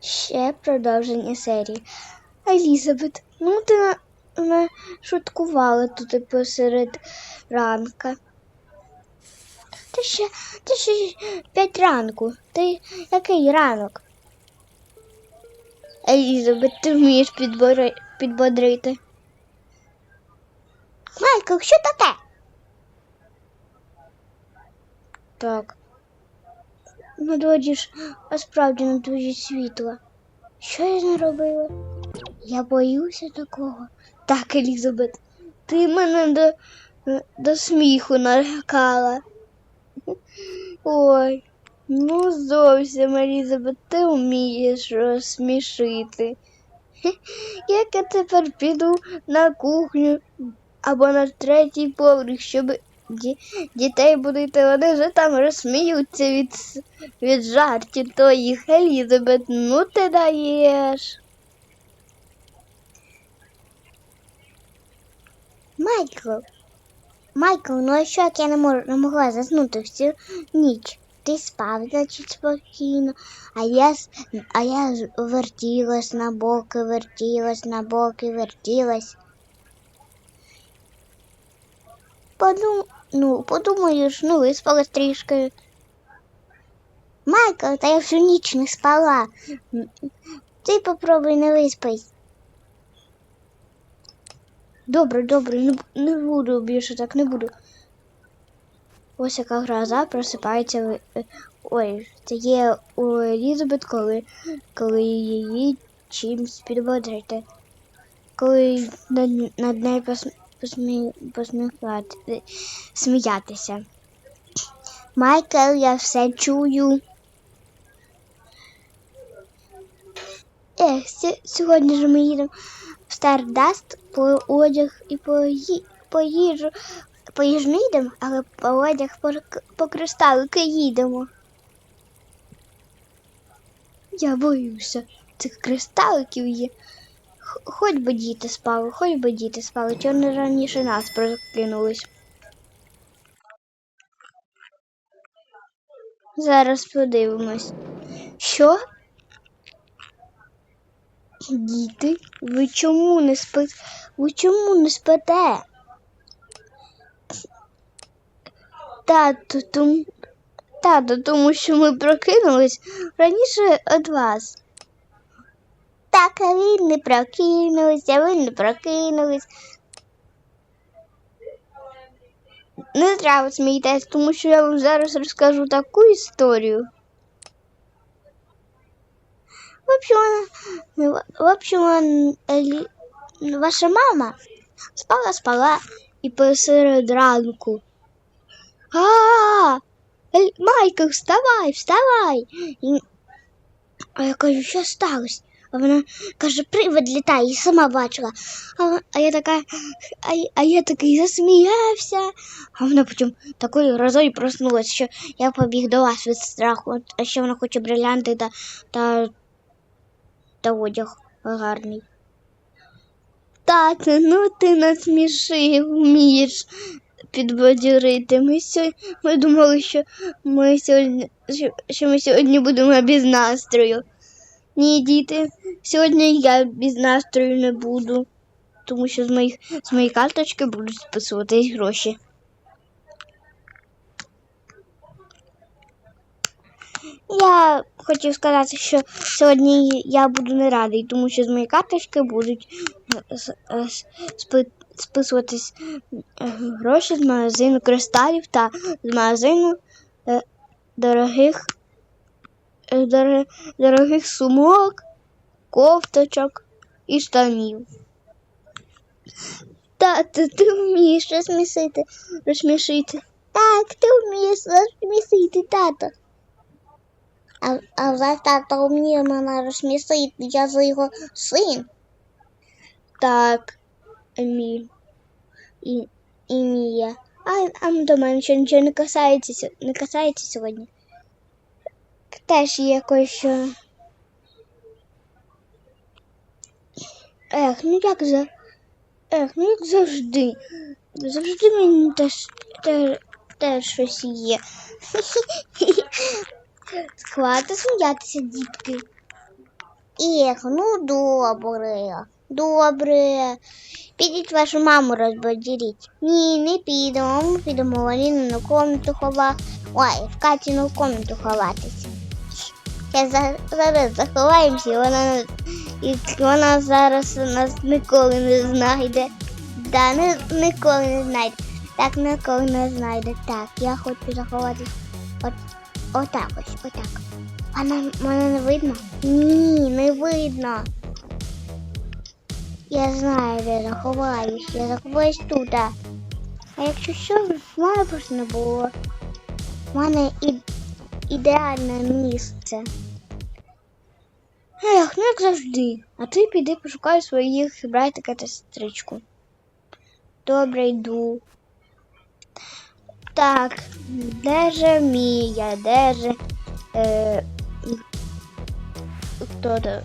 Ще продовження серії. Елізабет, ну ти на шуткувала тут посеред ранка. Ти ще, ти ще п'ять ранку. Ти який ранок? Елізабет, ти вмієш підбори, підбодрити. Майкл, що таке? Так. На дворі ж а справді на дуже світло. Що я наробила? Я боюся такого. Так, Елізабет, ти мене до, до сміху налякала. Ой, ну зовсім, Елізабет, ти вмієш розсмішити. Як я тепер піду на кухню або на третій поверх, щоб ді- дітей будете, вони вже там розсміються від, від жартів твоїх, Елізабет, ну ти даєш. Майкл, Майкл, ну а що як я не, мож, не могла заснути всю ніч? Ти спав, значить, спокійно, а я, а я вертілась на боки, вертілась на боки, вертілась. Подум... Ну, подумаєш, ну виспалась трішки. Майкл, та я всю ніч не спала. Ти попробуй не виспись. Добре, добре, не, не буду більше так не буду. Ось яка гроза просипається. е, Ой, це є у Елізабет, коли, коли її чимсь підбодрити. Коли над, над нею пос, посмі, посміхати, сміятися. Майкл, я все чую. Ех, сьогодні ж ми їдемо в Стардаст по одяг і по, ї, по їжу. По їжу не їдемо, але по одяг по, по кристалики їдемо. Я боюся, цих кристаликів є. Хоч би діти спали, хоч би діти спали, чого не раніше нас прокинулись. Зараз подивимось. Що? Діти, ви чому не спите? Ви чому не спите? Тату, тому, тато, тому що ми прокинулись раніше від вас. Так, а ви не прокинулись, а ви не прокинулись. Не треба смійтесь, тому що я вам зараз розкажу таку історію. В общем, в общем, ваша мама спала, спала і посеред ранку. А, Ель- Майкл, вставай, вставай. А я кажу, що сталося? А вона каже, привид літає, і сама бачила. А, а я така, а, а я такий засміявся. А вона потім такою грозою проснулася, що я побіг до вас від страху. А ще вона хоче брилянти та, та, та одяг гарний. Тате, ну ти насмішив, вмієш підбадьорити. Ми, сьогодні, ми думали, що ми сьогодні, що, що ми сьогодні будемо без настрою. Ні, діти, сьогодні я без настрою не буду, тому що з моїх з моєї карточки будуть списуватись гроші. Я хотів сказати, що сьогодні я буду не радий, тому що з моєї карточки будуть е, е, списуватись е, гроші з магазину кристалів та з магазину дорогих, дор- дорогих сумок, кофточок і штанів. Тато, ти вмієш розсмішити, розсмішити. Так, ти вмієш розсмішити, тато. А, а за тато вміє мене розсмішити, я за його син. Так, Еміль. І, і Мія. А, а до мене ще нічого не касається, не касається сьогодні. Теж якось. що- Ех, ну як за. Ех, ну як завжди. Завжди мені теж, теж, теж щось є. Хватить сміятися, дітки. Ех, ну добре. Добре. Підіть вашу маму розбадіріть. Ні, не підемо. Підемо в Аліну комнату хова. Ой, в Катіну комнату ховатися. Я зараз заховаємося, і вона, і вона зараз нас ніколи не знайде. Да, не, ніколи не знайде. Так ніколи не знайде. Так, я хочу заховатись. От, отак ось, отак. Вона мене не видно? Ні, не видно. Я знаю, де заховаюсь. Я заховаюсь тут. А якщо що, в мене просто не було. В мене і, ідеальне місце. Ну як завжди. А ти піди пошукай своїх братика та сестричку. Добре, йду. Так, де же Мія, де же. Е, хто то?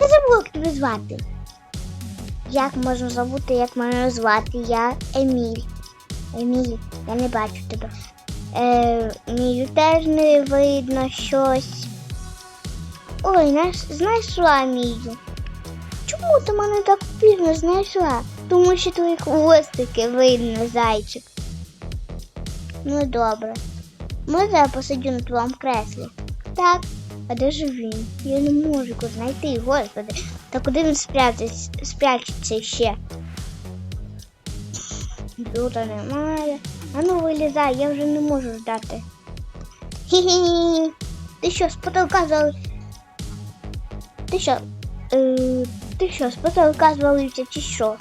Я забула, як тебе звати. Як можна забути, як мене звати? Я Еміль. Еміль, я не бачу тебе. Е, Мію теж не видно щось. Ой, знайшла Мію. Чому ти мене так пізно знайшла? Тому що твої хвостики видно, зайчик. Ну добре. Можна я посидю на твоєму креслі? Так. А де ж він? Я не можу його знайти, господи. Та куди він спрячеться ще? Тут немає. А ну вилізай, я вже не можу ждати. Хі-хі. Ти що, з потолка зали... Ти що? Е, ти що, з потолка звалився чи що?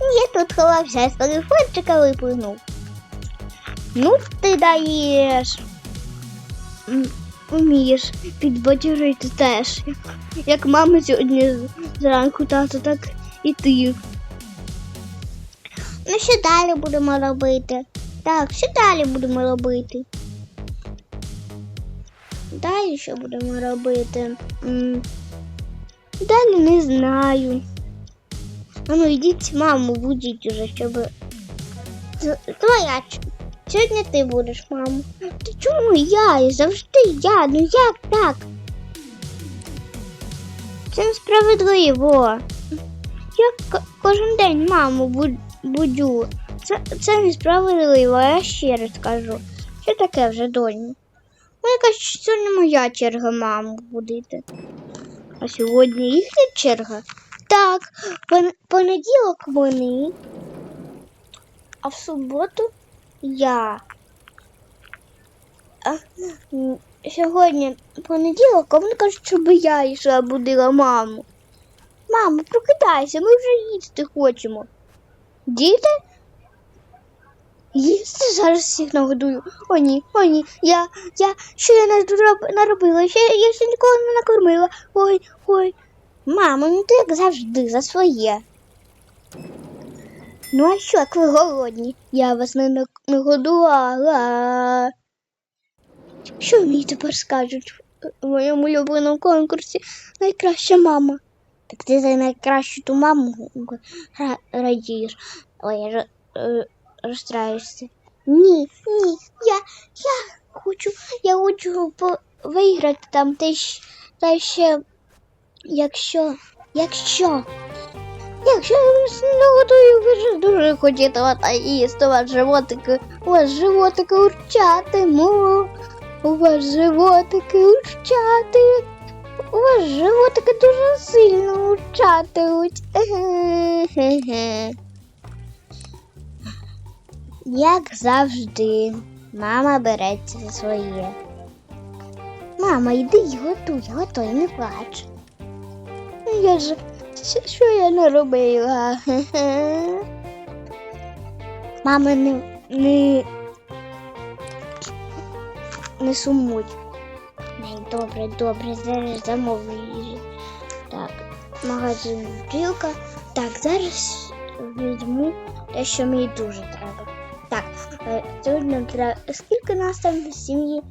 Я тут ховався, з телефончика випливнув. Ну, ти даєш. Умієш підбадьорити теж. Як мама сьогодні зранку, тато, так і ти. Ну, що далі будемо робити? Так, що далі будемо робити? Далі що будемо робити? Далі не знаю. А ну йдіть маму, будіть уже, щоб. Твоя Сьогодні ти будеш, мамо. Ти чому я? Завжди я. Ну як так? Це несправедливо. Я ко- кожен день маму буд- будю. Це, це несправедливо, я ще раз кажу. Що таке вже доню? Ну, якась сьогодні моя черга маму будити. А сьогодні їхня черга? Так, пон- понеділок вони, а в суботу я. А, сьогодні понеділок, а вони кажуть, щоб я йшла будила маму. Мамо, прокидайся, ми вже їсти хочемо. Діти? Їсти зараз всіх нагодую. О ні, о ні, я, я, що я наробила? Ще, я ще ніколи не накормила. Ой, ой. Мамо, ну ти як завжди за своє. Ну а що, як ви голодні? Я вас не нагодувала. Що мені тепер скажуть в моєму улюбленому конкурсі найкраща мама? Так ти за найкращу ту маму ра- радієш. Ой, я ж- розстраюся. Ні, ні, я, я хочу, я хочу виграти там та, щ- та ще, якщо, якщо, якщо я нагодую, ви ж дуже хотітимете їсти, у вас животики, у вас животики урчатимуть, у вас животики урчати, у вас животики дуже сильно урчатимуть. Як завжди, мама береться за своє. Мама, йди й готуй, готуй, не плач. Я ж що, я не робила? Мама не, не, не сумуй. Добре, добре, зараз замовлю. Так, магазин бджілка. Так, зараз візьму те, що мені дуже треба. Е, сьогодні нам. Скільки нас там в сім'ї?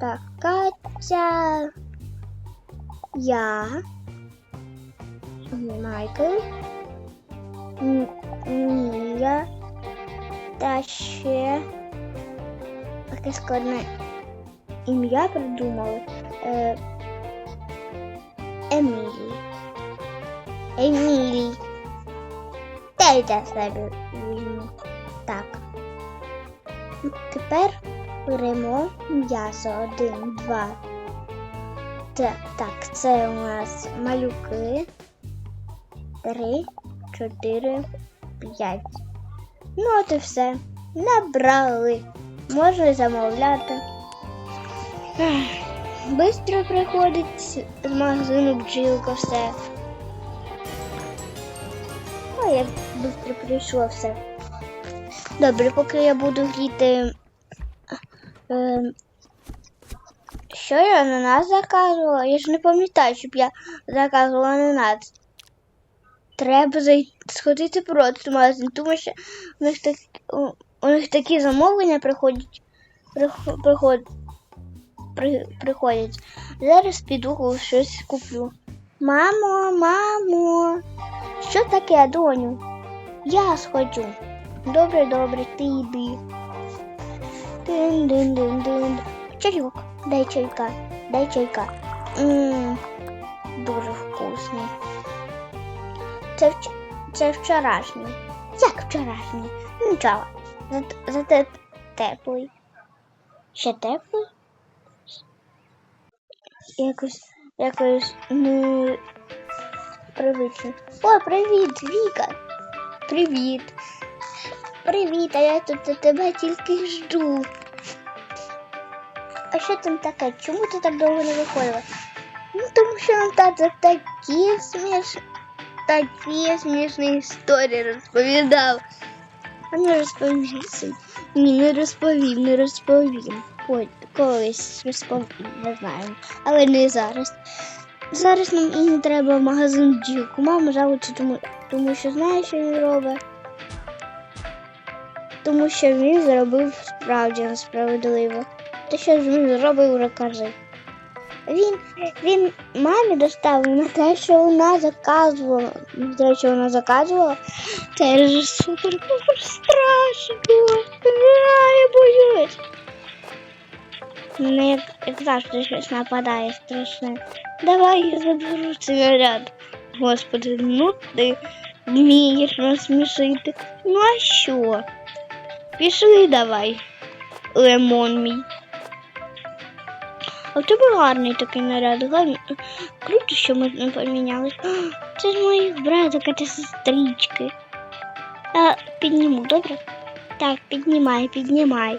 Так, Катя. Я. Майкл. Мія. Та ще. Таке складне ім'я придумали. Е, Емілії. Емілій. Та й для себе візьму. Тепер беремо м'ясо. Один, два. Так, це у нас малюки. Три, чотири, п'ять. Ну, от і все. Набрали. Можна замовляти. Бистро приходить з магазину бджілка все. Ой, як швидко прийшло все. Добре, поки я буду гріти. Е, що я ананас заказувала? Я ж не пам'ятаю, щоб я заказувала ананас. Треба зайти сходити просто магазин, тому що у них, так, у, них такі замовлення приходять. Приход, приход, при, приходять. Зараз піду щось куплю. Мамо, мамо, що таке, доню? Я сходжу. Добре, добре, ти йди. Дин-дин-дин-дин. Чайок, дай чайка, дай чайка. Ммм, дуже вкусний. Це, вч... це вчорашній. Як вчорашній? Нічого. Зате, теплий. Ще теплий? Якось, якось не привично. О, привіт, Віка. Привіт. Привіт, а я тут тебе тільки жду. А що там таке? Чому ти так довго не виходила? Ну, тому що нам тато такі сміш... такі смішні історії розповідав. А не розповім. Ні, не розповім, не розповім. Ой, колись розповім, не знаю. Але не зараз. Зараз нам треба в магазин бджілку. Мама жалується, тому, тому що знає, що він робить. Тому що він зробив справді несправедливо. Те, що він зробив, розкажи. Він, він мамі доставив на те, що вона заказувала. На те, що вона заказувала. Це ж супер страшно. А, я боюсь. Мене як, як завжди щось нападає страшне. Давай я заберу цей наряд. Господи, ну ти вмієш розсмішити. Ну а що? Пішли давай, лемон мій. А в тебе гарний такий наряд, гарний. Круто, що ми не помінялись. Це ж моїх братика та сестрички. А, підніму, добре? Так, піднімай, піднімай.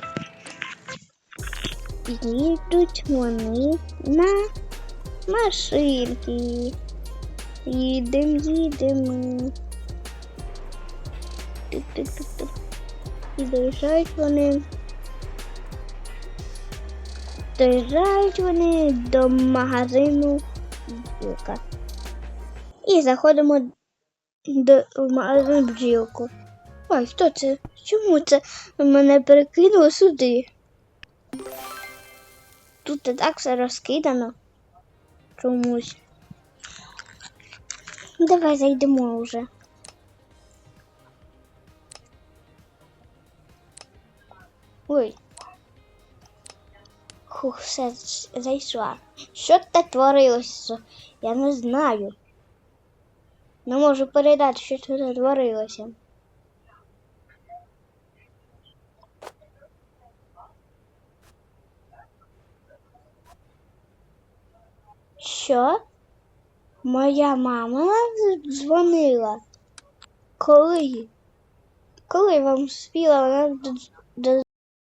Їдуть вони на машинки. Їдем, їдемо. Тик-тик-тик-тик. І доїжджають вони. Доїжджають вони до магазину бджілка. І заходимо до в магазин бджілку. Ой, хто це? Чому це мене перекинуло сюди? Тут так все розкидано чомусь. Давай зайдемо вже. Ой. Хух, все зайшла. Що це творилося? Я не знаю. Не можу передати, що тут творилося. Що? Моя мама дзвонила. Коли? Коли вам спіла вона